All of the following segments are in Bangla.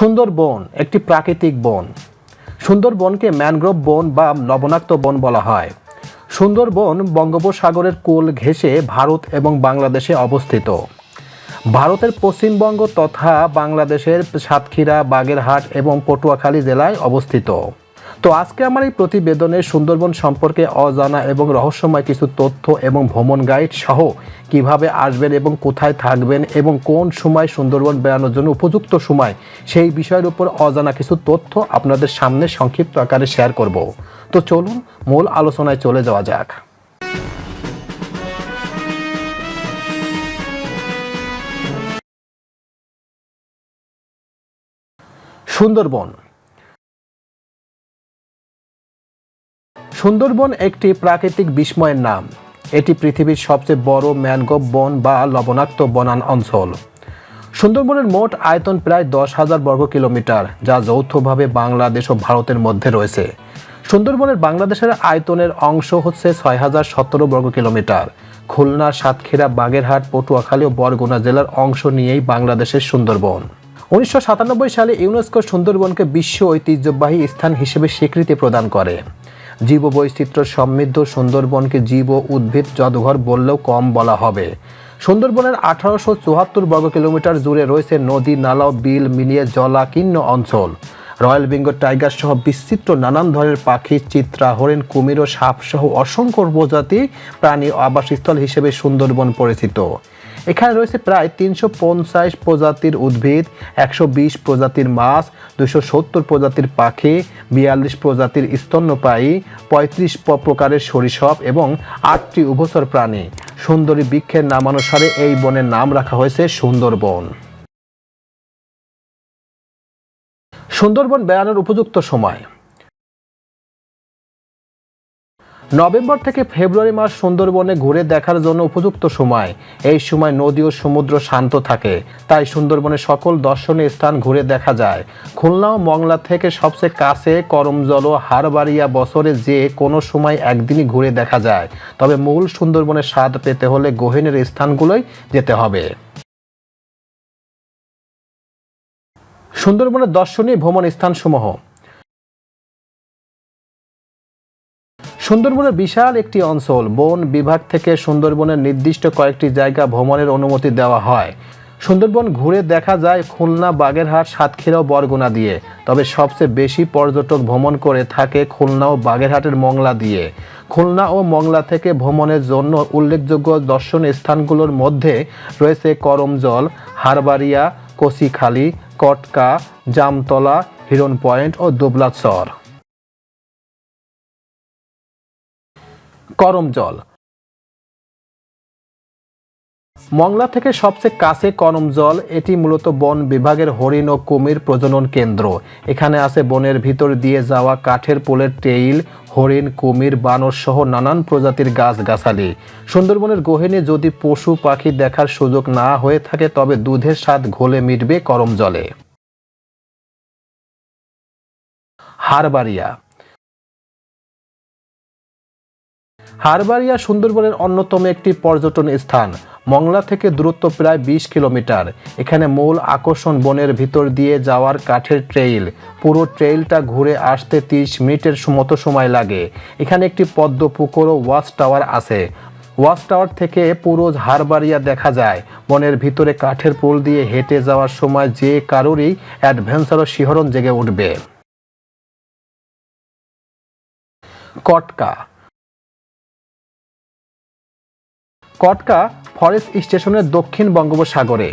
সুন্দরবন একটি প্রাকৃতিক বন। সুন্দরবনকে ম্যানগ্রোভ বন বা লবণাক্ত বন বলা হয়। সুন্দরবন বঙ্গোপসাগরের কোল ঘেঁষে ভারত এবং বাংলাদেশে অবস্থিত। ভারতের পশ্চিমবঙ্গ তথা বাংলাদেশের সাতক্ষীরা, বাগেরহাট এবং পটুয়াখালী জেলায় অবস্থিত। তো আজকে আমার এই প্রতিবেদনে সুন্দরবন সম্পর্কে অজানা এবং রহস্যময় কিছু তথ্য এবং ভ্রমণ গাইড সহ কীভাবে আসবেন এবং কোথায় থাকবেন এবং কোন সময় সুন্দরবন বেড়ানোর জন্য উপযুক্ত সময়, সেই বিষয়ের উপর অজানা কিছু তথ্য আপনাদের সামনে সংক্ষিপ্ত আকারে শেয়ার করব। তো চলুন, মূল আলোচনায় চলে যাওয়া যাক। সুন্দরবন সুন্দরবন একটি প্রাকৃতিক বিস্ময়ের নাম। এটি পৃথিবীর সবচেয়ে বড় ম্যানগ্রোভ বন বা লবণাক্ত বনান অঞ্চল সুন্দরবনের মোট আয়তন প্রায় দশ হাজার বর্গ কিলোমিটার, যা যৌথভাবে বাংলাদেশ ও ভারতের মধ্যে রয়েছে। সুন্দরবনের বাংলাদেশের আয়তনের অংশ হচ্ছে ছয় হাজার সতেরো বর্গ কিলোমিটার। খুলনা, সাতক্ষীরা, বাগেরহাট, পটুয়াখালী ও বরগুনা জেলার অংশ নিয়েই বাংলাদেশের সুন্দরবন। উনিশশো সাতানব্বই সালে ইউনেস্কো সুন্দরবনকে বিশ্ব ঐতিহ্যবাহী স্থান হিসেবে স্বীকৃতি প্রদান করে। জীববৈচিত্র্য সমৃদ্ধ সুন্দরবনকে জীব উদ্ভিদ জাদুঘর বললেও কম বলা হবে। সুন্দরবনের আঠারোশো চুয়াত্তর বর্গ কিলোমিটার জুড়ে রয়েছে নদী, নালা, বিল মিলিয়ে জলাকীর্ণ অঞ্চল। রয়্যাল বেঙ্গল টাইগার সহ বিচিত্র নানান ধরনের পাখি, চিত্রা, হরিণ, কুমির ও সাপ সহ অসংখ্য প্রজাতি প্রাণী আবাসস্থল হিসেবে সুন্দরবন পরিচিত। এখানে রয়েছে প্রায় তিনশো পঞ্চাশ প্রজাতির উদ্ভিদ, একশো বিশ প্রজাতির মাছ, দুশো সত্তর প্রজাতির পাখি, বিয়াল্লিশ প্রজাতির স্তন্যপায়ী, পঁয়ত্রিশ প্রকারের সরিসপ এবং আটটি উভচর প্রাণী। সুন্দরী বৃক্ষের নামানুসারে এই বনের নাম রাখা হয়েছে সুন্দরবন। সুন্দরবন বেড়ানোর উপযুক্ত সময়। নভেম্বর থেকে ফেব্রুয়ারি মাস সুন্দরবনে ঘুরে দেখার জন্য উপযুক্ত সময়। এই সময় নদী ও সমুদ্র শান্ত থাকে। তাই সুন্দরবনের সকল দর্শনীয় স্থান ঘুরে দেখা যায়। খুলনা ও মংলা থেকে সবচেয়ে কাছে করমজল ও হারবাড়িয়া বছরে যে কোনো সময় একদিনই ঘুরে দেখা যায়। তবে মূল সুন্দরবনের স্বাদ পেতে হলে গহীনের স্থানগুলোই যেতে হবে। সুন্দরবনের দর্শনীয় ভ্রমণ স্থানসমূহ সুন্দরবনের বিশাল একটি অঞ্চল, বন বিভাগ থেকে সুন্দরবনের নির্দিষ্ট কয়েকটি জায়গা ভ্রমণের অনুমতি দেওয়া হয়। সুন্দরবন ঘুরে দেখা যায় খুলনা, বাগেরহাট, সাতক্ষীরা বরগুনা দিয়ে। তবে সবচেয়ে বেশি পর্যটক ভ্রমণ করে থাকে খুলনা ও বাগেরহাটের মংলা দিয়ে। খুলনা ও মংলা থেকে ভ্রমণের জন্য উল্লেখযোগ্য দর্শনীয় স্থানগুলোর মধ্যে রয়েছে করমজল, হারবাড়িয়া কচিখালি কটকা, জামতলা হিরন পয়েন্ট ও দুবলাচর। করমজল মংলা থেকে সবচেয়ে কাছে করম জল, এটি মূলত বন বিভাগের হরিণ ও কুমির প্রজনন কেন্দ্র। এখানে আছে বনের ভিতর দিয়ে যাওয়া কাঠের পোলের টেইল, হরিণ, কুমির, বানর সহ নানান প্রজাতির গাছগাছালি। সুন্দরবনের গহিনে যদি পশু, পাখি দেখার সুযোগ না হয়ে থাকে, তবে দুধের স্বাদ ঘোলে মিটবে করম জলে। হারবাড়িয়া হারবাড়িয়া সুন্দরবনের অন্যতম একটি পর্যটন স্থান। মংলা থেকে দূরত্ব প্রায় বিশ কিলোমিটার। এখানে মূল আকর্ষণ বনের ভিতর দিয়ে যাওয়ার কাঠের ট্রেইল। পুরো ট্রেইলটা ঘুরে আসতে তিরিশ মিনিটের মতো সময় লাগে। এখানে একটি পদ্ম পুকুর ও ওয়াচ টাওয়ার আছে। ওয়াচ টাওয়ার থেকে পুরো হারবাড়িয়া দেখা যায়। বনের ভিতরে কাঠের পোল দিয়ে হেঁটে যাওয়ার সময় যে কারোরই অ্যাডভেঞ্চার ও শিহরণ জেগে উঠবে। কটকা কটকা ফরেস্ট স্টেশনের দক্ষিণ বঙ্গোপসাগরে।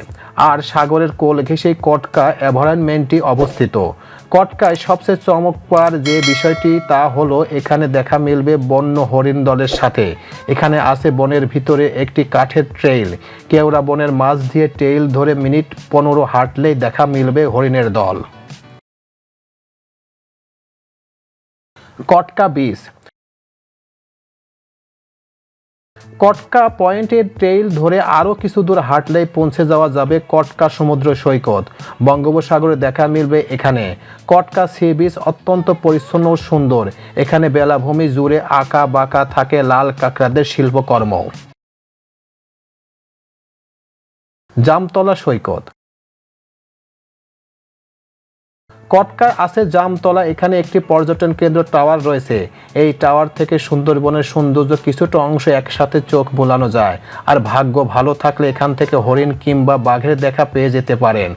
আর সাগরের কোল ঘেঁষেই কটকা এনভায়রনমেন্টটি অবস্থিত। কটকায় সবচেয়ে চমকপ্রদ যে বিষয়টি তা হলো, এখানে দেখা মিলবে বন্য হরিণ দলের সাথে। এখানে আছে বনের ভিতরে একটি কাঠের ট্রেইল। কেওড়া বনের মাছ দিয়ে ট্রেইল ধরে মিনিট পনেরো হাঁটলেই দেখা মিলবে হরিণের দল। কটকা বিচ। কটকা পয়েন্টের ট্রেইল ধরে আরও কিছু দূর হাঁটলেই পৌঁছে যাওয়া যাবে কটকা সমুদ্র সৈকত। বঙ্গোপসাগরে দেখা মিলবে এখানে। কটকা সি বিচ অত্যন্ত পরিচ্ছন্ন ও সুন্দর। এখানে বেলাভূমি জুড়ে আঁকা বাঁকা থাকে লাল কাঁকড়াদের শিল্পকর্ম। জামতলা সৈকত কটকায় আছে জামতলা, এখানে একটি পর্যটন কেন্দ্র টাওয়ার রয়েছে। এই টাওয়ার থেকে সুন্দরবনের সৌন্দর্য কিছুটা অংশ একসাথে চোখ বোলানো যায়। আর ভাগ্য ভালো থাকলে এখান থেকে হরিণ কিংবা বাঘের দেখা পেয়ে যেতে পারেন।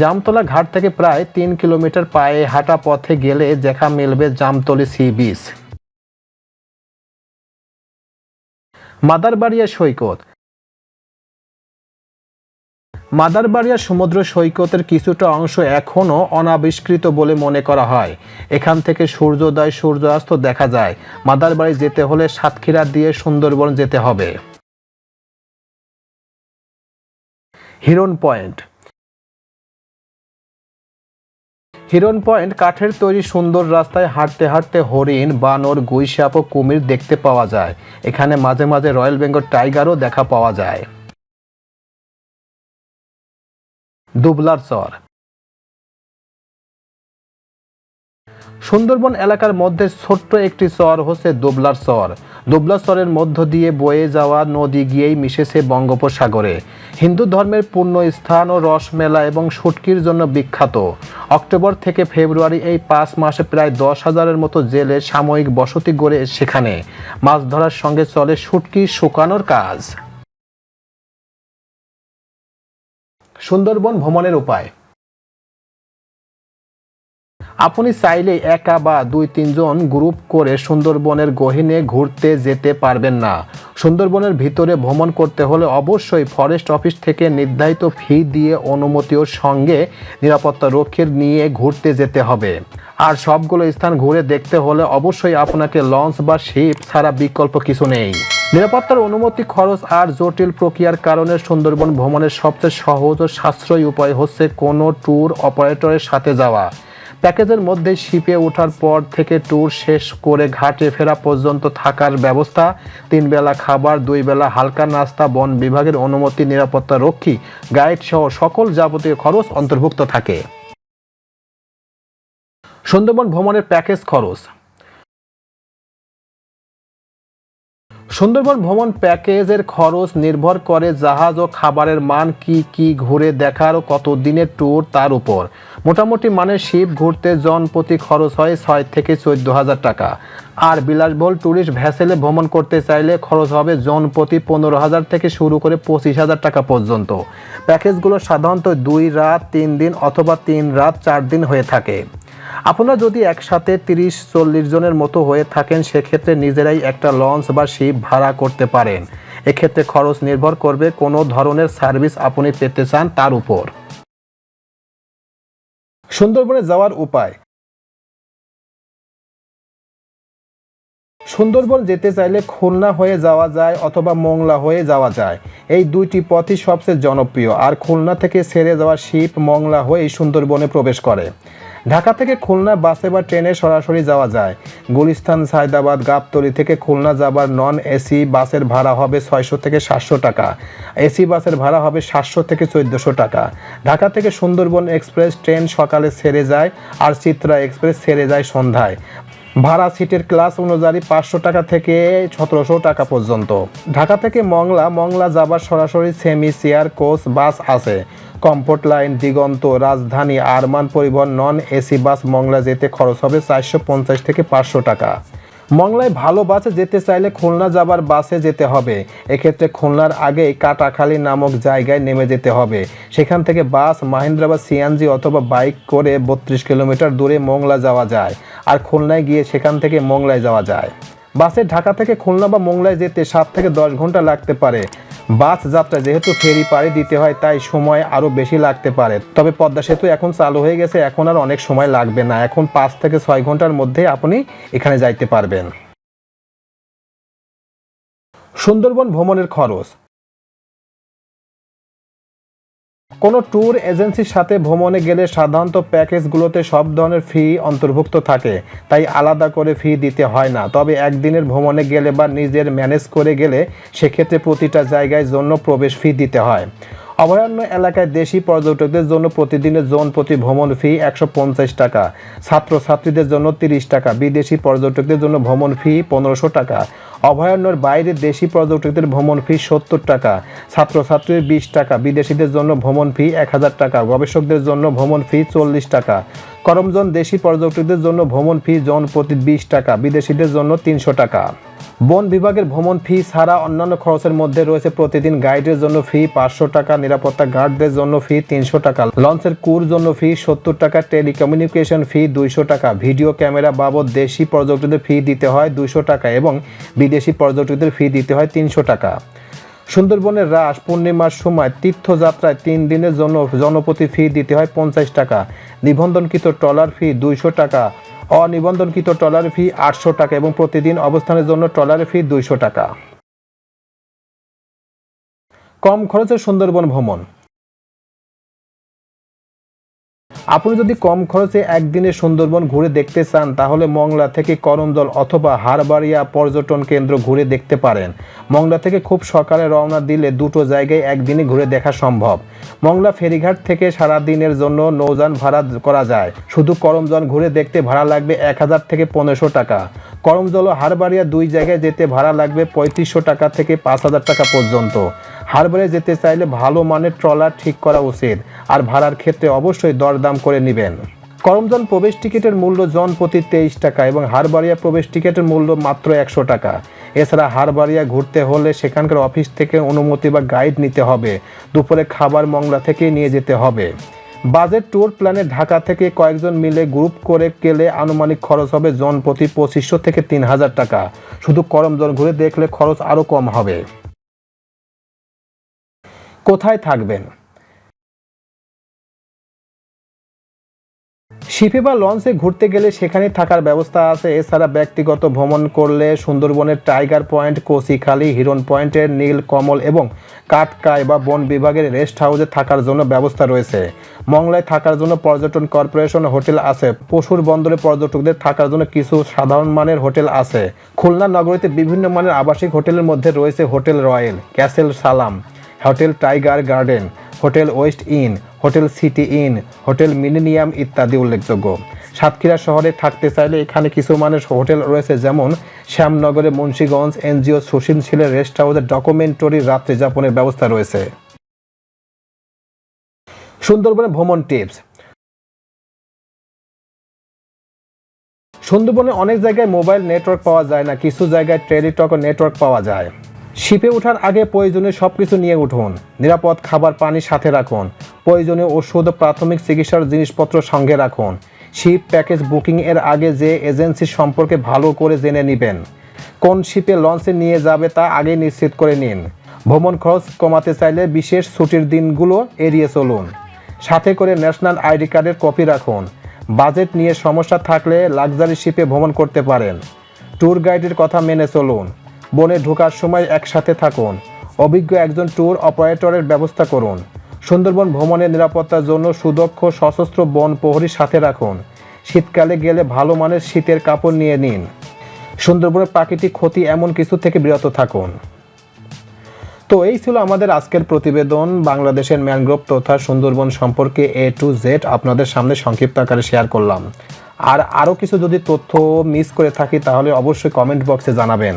জামতলা ঘাট থেকে প্রায় তিন কিলোমিটার পায়ে হাঁটা পথে গেলে দেখা মিলবে জামতলি সি বিচ। মাদারবাড়িয়া সৈকত মাদারবাড়িয়া সমুদ্র সৈকতের কিছুটা অংশ এখনও অনাবিষ্কৃত বলে মনে করা হয়। এখান থেকে সূর্যোদয় সূর্যাস্ত দেখা যায়। মাদারবাড়ি যেতে হলে সাতক্ষীরা দিয়ে সুন্দরবন যেতে হবে। হিরন পয়েন্ট। হিরন পয়েন্ট কাঠের তৈরি সুন্দর রাস্তায় হাঁটতে হাঁটতে হরিণ, বানর, গুইসাপ ও কুমির দেখতে পাওয়া যায়। এখানে মাঝে মাঝে রয়্যাল বেঙ্গল টাইগারও দেখা পাওয়া যায়। দুবলার চর। সুন্দরবন এলাকার মধ্যে ছোট্ট একটি চর হচ্ছে দুবলার চর। দুবলার চরের মধ্য দিয়ে বয়ে যাওয়া নদী গিয়েই মিশেছে বঙ্গোপসাগরে। হিন্দু ধর্মের পূর্ণ স্থান ও রসমেলা এবং শুটকির জন্য বিখ্যাত। অক্টোবর থেকে ফেব্রুয়ারি এই পাঁচ মাসে প্রায় দশ হাজারের মতো জেলে সাময়িক বসতি গড়ে সেখানে। মাছ ধরার সঙ্গে চলে শুটকি শুকানোর কাজ। সুন্দরবন ভ্রমণের উপায়। আপনি চাইলে একা বা দুই, তিনজন গ্রুপ করে সুন্দরবনের গহীনে ঘুরতে যেতে পারবেন না। সুন্দরবনের ভিতরে ভ্রমণ করতে হলে অবশ্যই ফরেস্ট অফিস থেকে নির্ধারিত ফি দিয়ে অনুমতিও সঙ্গে নিরাপত্তা রক্ষীর নিয়ে ঘুরতে যেতে হবে। আর সবগুলো স্থান ঘুরে দেখতে হলে অবশ্যই আপনাকে লঞ্চ বা শিপ ছাড়া বিকল্প কিছু নেই। নিরাপত্তার অনুমতি, খরচ আর জটিল প্রক্রিয়ার কারণে সুন্দরবন ভ্রমণের সবচেয়ে সহজ ও সাশ্রয়ী উপায় হচ্ছে কোনো ট্যুর অপারেটরের সাথে যাওয়া। প্যাকেজের মধ্যে শিপে ওঠার পর থেকে ট্যুর শেষ করে ঘাটে ফেরা পর্যন্ত থাকার ব্যবস্থা। তিন বেলা খাবার দুই বেলা হালকা নাস্তা, বন বিভাগের অনুমতি, নিরাপত্তা রক্ষী গাইড সহ সকল যাবতীয় খরচ অন্তর্ভুক্ত থাকে। সুন্দরবন ভ্রমণের প্যাকেজ খরচ সুন্দরবন ভ্রমণ প্যাকেজের খরচ নির্ভর করে জাহাজ ও খাবারের মান কি কি ঘুরে দেখার ও কত দিনের ট্যুর তার উপর। মোটামুটি মানে শিপ ঘুরতে জন প্রতি খরচ হয় ছয় থেকে চোদ্দ হাজার টাকা। আর বিলাসবহুল ট্যুরিস্ট ভ্যাসেলে ভ্রমণ করতে চাইলে খরচ হবে জন প্রতি পনেরো হাজার থেকে শুরু করে পঁচিশ হাজার টাকা পর্যন্ত। প্যাকেজগুলো সাধারণত দুই রাত, তিন দিন অথবা তিন রাত, চার দিন হয়ে থাকে। আপনারা যদি একসাথে তিরিশ, চল্লিশ জনের মতো হয়ে থাকেন, সেক্ষেত্রে নিজেরাই একটা লঞ্চ বা শিপ ভাড়া করতে পারেন। এক্ষেত্রে খরচ নির্ভর করবে কোনো ধরনের সার্ভিস আপনি পেতে চান তার উপর। সুন্দরবনে যাওয়ার উপায়। সুন্দরবন যেতে চাইলে খুলনা হয়ে যাওয়া যায় অথবা মোংলা হয়ে যাওয়া যায়। এই দুইটি পথই সবচেয়ে জনপ্রিয়। আর খুলনা থেকে ছেড়ে যাওয়া শিপ মংলা হয়ে সুন্দরবনে প্রবেশ করে। ঢাকা থেকে খুলনা বাসে বা ট্রেনে সরাসরি যাওয়া যায়। গুলিস্তান, সায়দাবাদ, গাবতলি থেকে খুলনা যাবার নন এসি বাসের ভাড়া হবে ছয়শো থেকে সাতশো টাকা। এসি বাসের ভাড়া হবে সাতশো থেকে চোদ্দোশো টাকা। ঢাকা থেকে সুন্দরবন এক্সপ্রেস ট্রেন সকালে ছেড়ে যায় আর চিত্রা এক্সপ্রেস ছেড়ে যায় সন্ধ্যায়। ভাড়া সিটের ক্লাস অনুযায়ী পাঁচশো টাকা থেকে সতেরোশো টাকা পর্যন্ত। ঢাকা থেকে মংলা মংলা যাবার সরাসরি সেমি চেয়ার কোচ বাস আছে। কমফোর্ট লাইন, দিগন্ত, রাজধানী, আরমান পরিবহন, নন এসি বাস মংলা যেতে খরচ হবে চারশো পঞ্চাশ থেকে পাঁচশো টাকা। মংলায় ভালো বাসে যেতে চাইলে খুলনা যাবার বাসে যেতে হবে। এক্ষেত্রে খুলনার আগেই কাটাখালী নামক জায়গায় নেমে যেতে হবে। সেখান থেকে বাস মাহিন্দ্রা বা সিএনজি অথবা বাইক করে বত্রিশ কিলোমিটার দূরে মংলা যাওয়া যায় আর খুলনায় গিয়ে সেখান থেকে মংলায় যাওয়া যায়। বাসে ঢাকা থেকে খুলনা বা মোংলায় যেতে সাত থেকে দশ ঘণ্টা লাগতে পারে। বাস যাত্রা যেহেতু ফেরি পাড়ি দিতে হয়, তাই সময় আরও বেশি লাগতে পারে। তবে পদ্মা সেতু এখন চালু হয়ে গেছে, এখন আর অনেক সময় লাগবে না। এখন পাঁচ থেকে ছয় ঘণ্টার মধ্যে আপনি এখানে যাইতে পারবেন। সুন্দরবন ভ্রমণের খরচ। কোনো ট্যুর এজেন্সির সাথে ভ্রমণে গেলে সাধারণত প্যাকেজগুলোতে সব ধরনের ফি অন্তর্ভুক্ত থাকে, তাই আলাদা করে ফি দিতে হয় না। তবে একদিনের ভ্রমণে গেলে বা নিজের ম্যানেজ করে গেলে সেক্ষেত্রে প্রতিটা জায়গায় জন্য প্রবেশ ফি দিতে হয়। অভয়ারণ্য এলাকায় দেশি পর্যটকদের জন্য প্রতিদিনের জোন প্রতি ভ্রমণ ফি একশো পঞ্চাশ টাকা, ছাত্রছাত্রীদের জন্য তিরিশ টাকা, বিদেশি পর্যটকদের জন্য ভ্রমণ ফি পনেরোশো টাকা, অভয়ারণ্যের বাইরে দেশি পর্যটকদের ভ্রমণ ফি সত্তর টাকা ছাত্রছাত্রীর বিশ টাকা, বিদেশিদের জন্য ভ্রমণ ফি এক হাজার টাকা, গবেষকদের জন্য ভ্রমণ ফি চল্লিশ টাকা। করমজন দেশি পর্যটকদের জন্য ভ্রমণ ফি জন প্রতি বিশ টাকা, বিদেশিদের জন্য তিনশো টাকা। বন বিভাগের ভ্রমণ ফি ছাড়া অন্যান্য খরচের মধ্যে রয়েছে প্রতিদিন গাইডের জন্য ফি পাঁচশো টাকা, নিরাপত্তা গার্ডদের জন্য ফি তিনশো টাকা, লঞ্চের কুর জন্য ফি সত্তর টাকা, টেলিকমিউনিকেশন ফি দুইশো টাকা, ভিডিও ক্যামেরা বাবদ দেশি পর্যটকদের ফি দিতে হয় দুইশো টাকা এবং বিদেশি পর্যটকদের ফি দিতে হয় তিনশো টাকা। সুন্দরবনের রাস পূর্ণিমার সময় তীর্থযাত্রায় তিন দিনের জন্য জনপ্রতি ফি দিতে হয় পঞ্চাশ টাকা। নিবন্ধনকৃত ট্রলার ফি দুইশো টাকা। অনিবন্ধনকৃত ট্রলার ফি আটশো টাকা এবং প্রতিদিন অবস্থানের জন্য ট্রলার ফি দুইশো টাকা। কম খরচে সুন্দরবন ভ্রমণ। আপনি যদি কম খরচে একদিনে সুন্দরবন ঘুরে দেখতে চান, তাহলে মংলা থেকে করমজল অথবা হারবাড়িয়া পর্যটন কেন্দ্র ঘুরে দেখতে পারেন। মংলা থেকে খুব সকালে রওনা দিলে দুটো জায়গায় একদিনে ঘুরে দেখা সম্ভব। মংলা ফেরিঘাট থেকে সারা দিনের জন্য নৌযান ভাড়া করা যায়। শুধু করমজল ঘুরে দেখতে ভাড়া লাগবে এক হাজার থেকে পনেরোশো টাকা। করমজল ও হারবাড়িয়া দুই জায়গায় যেতে ভাড়া লাগবে পঁয়ত্রিশশো টাকা থেকে পাঁচ হাজার টাকা পর্যন্ত। হারবারে যেতে চাইলে ভালো মানের ট্রলার ঠিক করা উচিত আর ভাড়ার ক্ষেত্রে অবশ্যই দরদাম করে নেবেন। করমজন প্রবেশ টিকিটের মূল্য জন প্রতি তেইশ টাকা এবং হারবাড়িয়া প্রবেশ টিকিটের মূল্য মাত্র একশো টাকা। এছাড়া হারবাড়িয়া ঘুরতে হলে সেখানকার অফিস থেকে অনুমতি বা গাইড নিতে হবে। দুপুরে খাবার মংলা থেকে নিয়ে যেতে হবে। বাজেট ট্যুর প্ল্যানে ঢাকা থেকে কয়েকজন মিলে গ্রুপ করে গেলে আনুমানিক খরচ হবে জন প্রতি পঁচিশশো থেকে তিন হাজার টাকা। শুধু করমজন ঘুরে দেখলে খরচ আরও কম হবে। কোথায় থাকবেন? শিপে বা লঞ্চে ঘুরতে গেলে সেখানে থাকার ব্যবস্থা আছে। এছাড়া ব্যক্তিগত ভ্রমণ করলে সুন্দরবনের টাইগার পয়েন্ট কোসিখালী হিরন পয়েন্টের নীল কমল এবং কাটকাই বা বন বিভাগের রেস্ট হাউসে থাকার জন্য ব্যবস্থা রয়েছে। মংলায় থাকার জন্য পর্যটন কর্পোরেশন হোটেল আছে। পশুর বন্দরে পর্যটকদের থাকার জন্য কিছু সাধারণ মানের হোটেল আছে। খুলনা নগরীতে বিভিন্ন মানের আবাসিক হোটেলের মধ্যে রয়েছে hotel Royal Castle Salam, hotel Tiger Garden hotel West Inn, hotel City Inn, hotel Millennium ইত্যাদি উল্লেখযোগ্য। সাতক্ষীরা শহরে থাকতে চাইলে এখানে কিছু মানুষ হোটেল রয়েছে, যেমন শ্যামনগরে মুন্সীগঞ্জ, এনজিও সুশীলশীলের রেস্ট হাউসের ডকুমেন্টারি রাত্রি যাপনের ব্যবস্থা রয়েছে। সুন্দরবনে ভ্রমণ টিপস। সুন্দরবনে অনেক জায়গায় মোবাইল নেটওয়ার্ক পাওয়া যায় না, কিছু জায়গায় টেলিটক নেটওয়ার্ক পাওয়া যায়। শিপে ওঠার আগে প্রয়োজনীয় সব কিছু নিয়ে উঠুন। নিরাপদ খাবার, পানি সাথে রাখুন। প্রয়োজনীয় ওষুধ, প্রাথমিক চিকিৎসার জিনিসপত্র সঙ্গে রাখুন। শিপ প্যাকেজ বুকিং এর আগে যে এজেন্সি সম্পর্কে ভালো করে জেনে নেবেন। কোন শিপে লঞ্চে নিয়ে যাবে তা আগে নিশ্চিত করে নিন। ভ্রমণ খরচ কমাতে চাইলে বিশেষ ছুটির দিনগুলো এড়িয়ে চলুন। সাথে করে ন্যাশনাল আইডি কার্ডের কপি রাখুন। বাজেট নিয়ে সমস্যা থাকলে লাক্সারি শিপে ভ্রমণ করতে পারেন। ট্যুর গাইডের কথা মেনে চলুন। বনে ঢোকার সময় একসাথে থাকুন। অভিজ্ঞ একজন ট্যুর অপারেটরের ব্যবস্থা করুন। সুন্দরবন ভ্রমণের নিরাপত্তার জন্য সুদক্ষ সশস্ত্র বন প্রহরীর সাথে রাখুন। শীতকালে গেলে ভালো মানের শীতের কাপড় নিয়ে নিন। সুন্দরবনের প্রাকৃতিক ক্ষতি এমন কিছু থেকে বিরত থাকুন। তো এই ছিল আমাদের আজকের প্রতিবেদন বাংলাদেশের ম্যানগ্রোভ তথা সুন্দরবন সম্পর্কে এ টু জেড আপনাদের সামনে সংক্ষিপ্ত আকারে শেয়ার করলাম। আর আরও কিছু যদি তথ্য মিস করে থাকি তাহলে অবশ্যই কমেন্ট বক্সে জানাবেন।